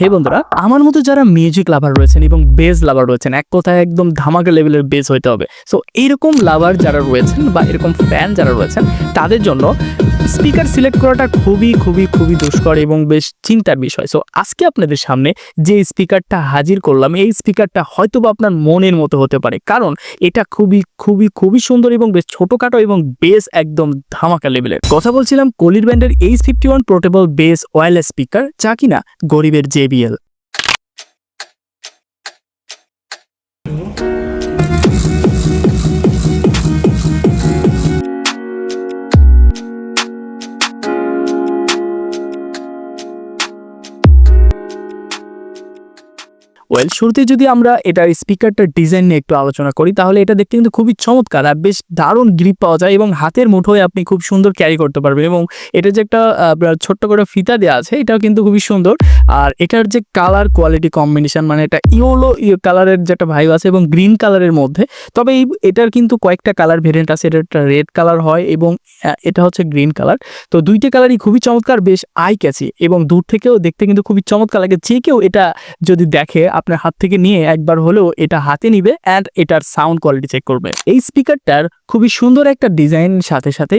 হে বন্ধুরা, আমার মতো যারা মিউজিক লাভার রয়েছেন এবং বেস লাভার রয়েছেন, এক কথায় একদম ধামাকা লেভেলের বেস হইতে হবে। সো এইরকম লাভার যারা রয়েছেন বা এরকম ফ্যান যারা রয়েছেন, তাদের জন্য স্পিকার সিলেক্ট করাটা খুবই খুবই খুবই দুষ্কর এবং বেশ চিন্তার বিষয়। সো আজকে আপনাদের সামনে যে স্পিকারটা হাজির করলাম, এই স্পিকারটা হয়তো বা আপনার মনের মতো হতে পারে। কারণ এটা খুবই খুবই খুবই সুন্দর এবং বেশ ছোটখাটো এবং বেস একদম ধামাকা লেভেলের কথা বলছিলাম কলির ব্যান্ডের H fifty one portable bass wireless speaker যা কিনা গরিবের জেবিএল ওয়েল শুরুতে যদি আমরা এটার স্পিকারটার ডিজাইন নিয়ে একটু আলোচনা করি, তাহলে এটা দেখতে কিন্তু খুবই চমৎকার আর বেশ দারুণ গ্রিপ পাওয়া যায় এবং হাতের মুঠোয় আপনি খুব সুন্দর ক্যারি করতে পারবেন এবং এটা যে একটা ছোট্ট করে ফিতা দেওয়া আছে, এটাও কিন্তু খুবই সুন্দর। আর এটার যে কালার কোয়ালিটি কম্বিনেশন মানে এটা ইয়েলো কালারের যে একটা ভাইব আছে এবং গ্রিন কালারের মধ্যে, তবে এই, এটার কিন্তু কয়েকটা কালার ভেরিয়েন্ট আছে এটা একটা রেড কালার হয় এবং এটা হচ্ছে গ্রিন কালার তো দুইটা কালারই খুবই চমৎকার, বেশ আই ক্যাচি এবং দূর থেকেও দেখতে কিন্তু খুবই চমৎকার লাগে, যে কেউ এটা যদি দেখে আপনার হাত থেকে নিয়ে একবার হলেও এটা হাতে নিবে অ্যান্ড এটার সাউন্ড কোয়ালিটি চেক করবে। এই স্পিকারটার খুবই সুন্দর একটা ডিজাইন সাথে সাথে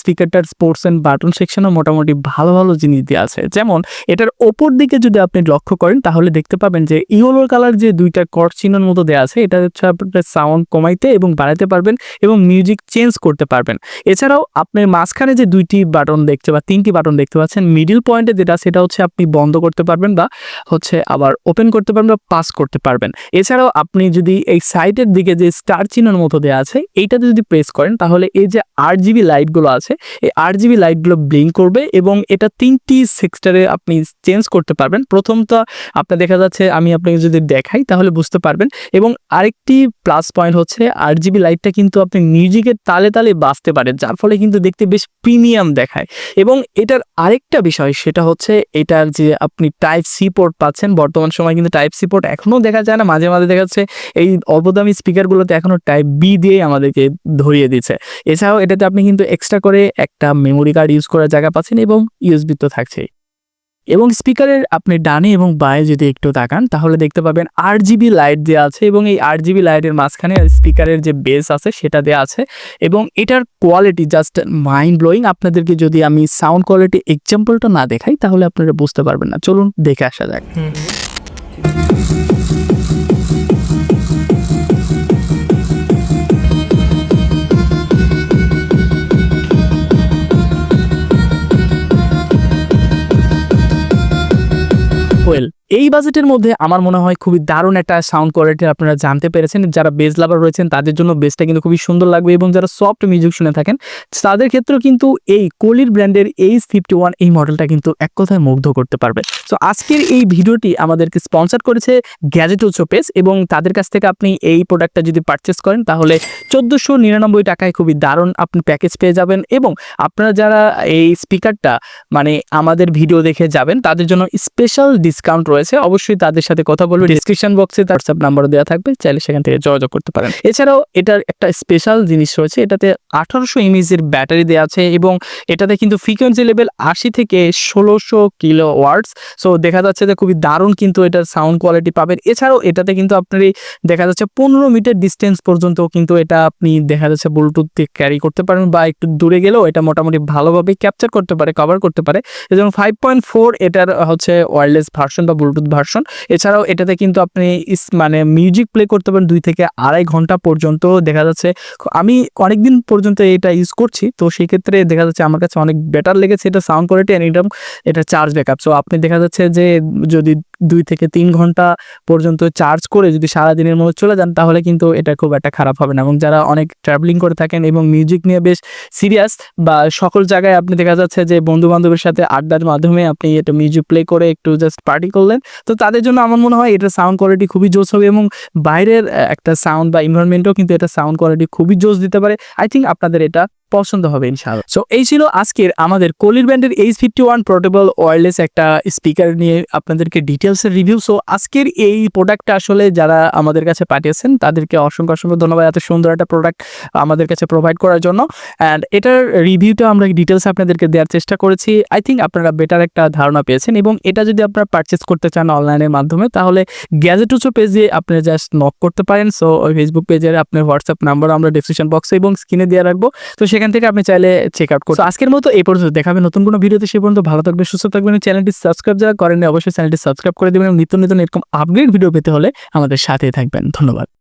স্পিকারটার স্পোর্টস অ্যান্ড বাটন সেকশনও মোটামুটি ভালো ভালো জিনিস দেওয়া আছে। যেমন, এটার ওপর দিকে যদি আপনি লক্ষ্য করেন, তাহলে দেখতে পাবেন যে ইয়েলো কালার যে দুইটা কর্ড চিহ্নের মতো দেওয়া আছে, এটা হচ্ছে আপনার সাউন্ড কমাইতে এবং বাড়াতে পারবেন এবং মিউজিক চেঞ্জ করতে পারবেন। এছাড়াও আপনার মাঝখানে যে দুইটি বাটন দেখতে বা তিনটি বাটন দেখতে পাচ্ছেন মিডিল পয়েন্টে যেটা, সেটা হচ্ছে আপনি বন্ধ করতে পারবেন বা হচ্ছে আবার ওপেন করতে পারবেন বা পাস করতে পারবেন। এছাড়াও আপনি যদি এই সাইটের দিকে যে স্টার চিহ্নের মতো দেওয়া আছে, এইটাতে যদি প্রেস করেন, তাহলে এই যে আট জিবি লাইটগুলো আছে, এই আট জিবি লাইটগুলো ব্লিঙ্ক করবে এবং এটা তিনটি সেক্টরে আপনি চেঞ্জ করতে পারবেন। প্রথমটা আপনার দেখা যাচ্ছে, আমি আপনাকে যদি দেখাই, তাহলে বুঝতে পারবেন। এবং আরেকটি প্লাস পয়েন্ট হচ্ছে আট জিবি লাইটটা কিন্তু আপনি মিউজিকের তালে তালে বাঁচতে পারেন, যার ফলে কিন্তু দেখতে বেশ প্রিমিয়াম দেখায়। এবং এটার আরেকটা বিষয়, সেটা হচ্ছে, এটার যে আপনি টাইপ সি পোর্ট পাচ্ছেন, বর্তমান সময় কিন্তু টাইপ সি পোর্ট এখনও দেখা যায় না, মাঝে মাঝে দেখা যাচ্ছে এই অল্পদামি স্পিকারগুলোতে এখনও টাইপ বি দিয়েই আমাদেরকে ধরিয়ে দিচ্ছে। এছাড়াও এটাতে আপনি কিন্তু এক্সট্রা করে একটা মেমোরি কার্ড ইউজ করার জায়গা পাচ্ছেন এবং ইউএসবি তো থাকছেই। এবং স্পিকারের আপনি ডানে এবং বায়ে যদি একটু তাকান, তাহলে দেখতে পাবেন আট জিবি লাইট দেওয়া আছে এবং এই আট জিবি লাইটের মাঝখানে স্পিকারের যে বেস আছে সেটা দেওয়া আছে এবং এটার কোয়ালিটি জাস্ট মাইন্ড ব্লোয়িং আপনাদেরকে যদি আমি সাউন্ড কোয়ালিটি এক্সাম্পলটা না দেখাই, তাহলে আপনারা বুঝতে পারবেন না। চলুন দেখে আসা যাক। এই বাজেটের মধ্যে আমার মনে হয় খুবই দারুণ একটা সাউন্ড কোয়ালিটি আপনারা জানতে পেরেছেন। যারা বেস লাভার রয়েছেন, তাদের জন্য বেসটা কিন্তু খুবই সুন্দর লাগবে এবং যারা সফট মিউজিক শুনে থাকেন, তাদের ক্ষেত্রেও কিন্তু এই কোলির ব্র্যান্ডের এইচ ফিফটি ওয়ান এই মডেলটা কিন্তু এক কথায় মুগ্ধ করতে পারবে। তো আজকের এই ভিডিওটি আমাদেরকে স্পন্সর করেছে গ্যাজেট পেস এবং তাদের কাছ থেকে আপনি এই প্রোডাক্টটা যদি পারচেস করেন, তাহলে চোদ্দোশো নিরানব্বই টাকায় খুবই দারুণ আপনি প্যাকেজ পেয়ে যাবেন এবং আপনারা যারা এই স্পিকারটা মানে আমাদের ভিডিও দেখে যাবেন, তাদের জন্য স্পেশাল ডিসকাউন্ট রয়েছে। অবশ্যই তাদের সাথে কথা বলবে। ডিসক্রিপশন বক্সে তার হোয়াটসঅ্যাপ নাম্বার দেওয়া থাকবে চাইলে সেখান থেকে যোগাযোগ করতে পারেন। এছাড়াও এটার একটা স্পেশাল জিনিস রয়েছে এটাতে আঠারোশো এমএজের ব্যাটারি দেওয়া আছে এবং এটাতে কিন্তু ফ্রিকোয়েন্সি লেভেল আশি থেকে ষোলোশো কিলো ওয়ার্ডস সো দেখা যাচ্ছে যে খুবই দারুণ কিন্তু এটার সাউন্ড কোয়ালিটি পাবেন। এছাড়াও এটাতে কিন্তু আপনার এই দেখা যাচ্ছে পনেরো মিটার ডিস্টেন্স পর্যন্ত কিন্তু এটা আপনি দেখা যাচ্ছে ব্লুটুথ দিয়ে ক্যারি করতে পারেন বা একটু দূরে গেলেও এটা মোটামুটি ভালোভাবে ক্যাপচার করতে পারে কভার করতে পারে। এবং ফাইভ পয়েন্ট ফোর এটার হচ্ছে ওয়ারলেস ভার্সন বা ব্লুটুথ ভার্সন এছাড়াও এটাতে কিন্তু আপনি মানে মিউজিক প্লে করতে পারেন দুই থেকে আড়াই ঘণ্টা পর্যন্ত। দেখা যাচ্ছে, আমি অনেকদিন পর্যন্ত এটা ইউজ করছি, তো সেই ক্ষেত্রে দেখা যাচ্ছে আমার কাছে অনেক বেটার লেগেছে এটা সাউন্ড কোয়ালিটি অ্যান্ড এটা চার্জ ব্যাকআপ সো আপনি দেখা যাচ্ছে যে যদি দুই থেকে তিন ঘণ্টা পর্যন্ত চার্জ করে যদি সারা দিনের মধ্যে চলে যান, তাহলে কিন্তু এটা খুব একটা খারাপ হবে না। এবং যারা অনেক ট্রাভেলিং করে থাকেন এবং মিউজিক নিয়ে বেশ সিরিয়াস বা সকল জায়গায় আপনি দেখা যাচ্ছে যে বন্ধু বান্ধবের সাথে আড্ডার মাধ্যমে আপনি এটা মিউজিক প্লে করে একটু জাস্ট পার্টি করলেন, তো তাদের জন্য আমার মনে হয় এটার সাউন্ড কোয়ালিটি খুবই জোস হবে এবং বাইরের একটা সাউন্ড বা ইনভারনমেন্টও কিন্তু এটা সাউন্ড কোয়ালিটি খুবই জোস দিতে পারে। আই থিঙ্ক আপনাদের এটা পছন্দ হবে, ইনশাআল্লাহ। সো এই ছিল আজকের আমাদের কলির ব্যান্ডের H fifty one portable wireless একটা স্পিকার নিয়ে আপনাদেরকে ডিটেলসের রিভিউ সো আজকের এই প্রোডাক্টটা আসলে যারা আমাদের কাছে পাঠিয়েছেন, তাদেরকে অসংখ্য অসংখ্য ধন্যবাদ এত সুন্দর একটা প্রোডাক্ট আমাদের কাছে প্রোভাইড করার জন্য। অ্যান্ড এটার রিভিউটা আমরা ডিটেলস আপনাদেরকে দেওয়ার চেষ্টা করেছি। আই থিঙ্ক আপনারা বেটার একটা ধারণা পেয়েছেন। এবং এটা যদি আপনারা পারচেস করতে চান অনলাইনের মাধ্যমে, তাহলে গ্যাজেটুচো পেজে আপনি জাস্ট নক করতে পারেন। সো ওই ফেসবুক পেজের আপনার হোয়াটসঅ্যাপ নাম্বার আমরা ডিসক্রিপশন বক্সে এবং স্ক্রিনে দিয়ে রাখব। তো সেখান থেকে আপনি চাইলে চেক আউট করুন আজকের মতো এই পর্যন্ত। দেখাবে নতুন কোনো ভিডিওতে, সে পর্যন্ত ভালো থাকবে সুস্থ থাকবেন চ্যানেলটি সাবস্ক্রাইব যারা করেন অবশ্যই চ্যানেলটি সাবস্ক্রাইব করে দেবেন নিত্য নতুন এরকম আপগ্রেড ভিডিও পেতে হলে আমাদের সাথেই থাকবেন। ধন্যবাদ।